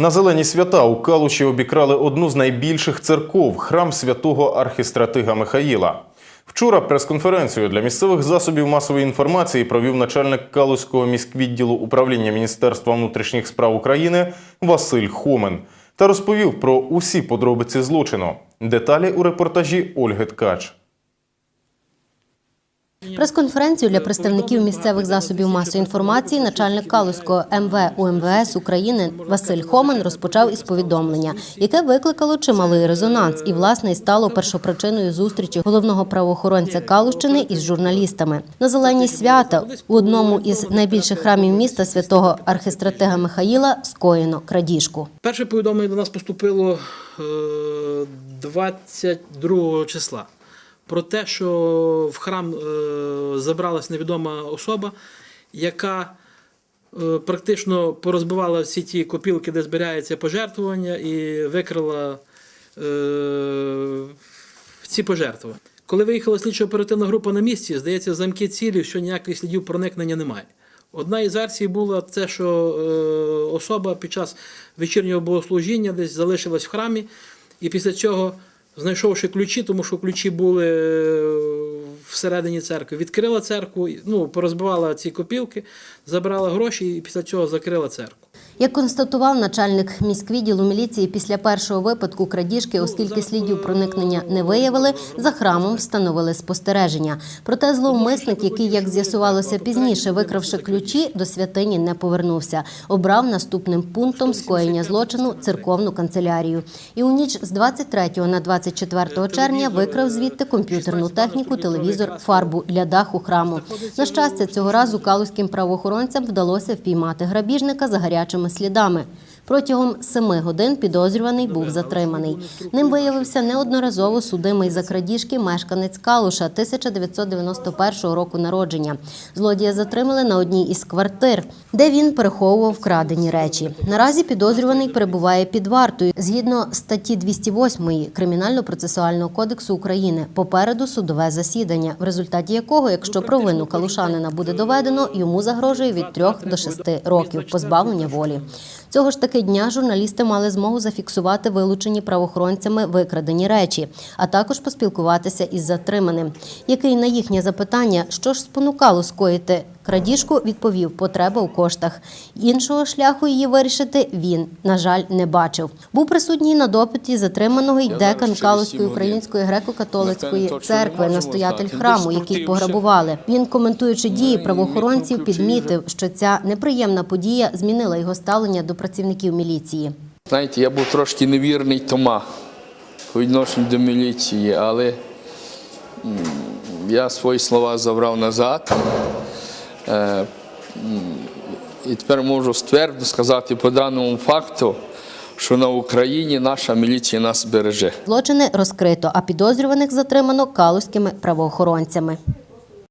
На зелені свята у Калуші обікрали одну з найбільших церков храм святого архістратига Михаїла. Вчора прес-конференцію для місцевих засобів масової інформації провів начальник Калузького міськвідділу управління Міністерства внутрішніх справ України Василь Хомен та розповів про усі подробиці злочину. Деталі у репортажі Ольги Ткач. Прес-конференцію для представників місцевих засобів масової інформації начальник Калузького МВ УМВС України Василь Хомен розпочав із повідомлення, яке викликало чималий резонанс і власне й стало першопричиною зустрічі головного правоохоронця Калущини із журналістами. На зелені свята у одному із найбільших храмів міста святого архистратига Михаїла скоєно крадіжку. Перше повідомлення до нас поступило е, 22 числа про те, що в храм е, забралась невідома особа, яка е, практично порозбивала всі ті копілки, де зберігається пожертвування, і викрила е, ці пожертвування. Коли виїхала слідчо-оперативна група на місці, здається, замки цілі, що ніяких слідів проникнення немає. Одна із версій була те, що особа під час вечірнього богослужіння десь залишилась в храмі, і після цього, знайшовши ключі, тому що ключі були е, всередині церкви, відкрила церкву, ну, порозбивала ці копілки, забрала гроші і після цього закрила церкву. Як констатував начальник міськвідділу міліції після першого випадку крадіжки, оскільки слідів проникнення не виявили, за храмом встановили спостереження. Проте зловмисник, який, як з'ясувалося пізніше, викравши ключі, до святині не повернувся. Обрав наступним пунктом скоєння злочину церковну канцелярію. І у ніч з 23 на 24 червня викрав звідти комп'ютерну техніку, телевізор, фарбу для даху храму. На щастя, цього разу калузьким правоохоронцям вдалося впіймати грабіжника за гарячими слідами. Протягом семи годин підозрюваний був затриманий. Ним виявився неодноразово судимий за крадіжки мешканець Калуша 1991 року народження. Злодія затримали на одній із квартир, де він переховував вкрадені речі. Наразі підозрюваний перебуває під вартою згідно статті 208 Кримінально-процесуального кодексу України. Попереду судове засідання, в результаті якого, якщо провину калушанина буде доведено, йому загрожує від 3 до 6 років позбавлення волі. Цього ж таки дня журналісти мали змогу зафіксувати вилучені правоохоронцями викрадені речі, а також поспілкуватися із затриманим, який на їхнє запитання, що ж спонукало скоїти крадіжку, відповів потреба у коштах. Іншого шляху її вирішити він, на жаль, не бачив. Був присутній на допиті затриманого й декан Калузької української греко-католицької церкви, настоятель храму, який пограбували. Він, коментуючи дії правоохоронців, підмітив, що ця неприємна подія змінила його ставлення до працівників міліції. Знаєте, я був трошки невірний Тома по відношенню до міліції, але я свої слова забрав назад. Е, І тепер можу ствердно сказати по даному факту, що на Україні наша міліція нас береже. Злочини розкрито, а підозрюваних затримано калузькими правоохоронцями.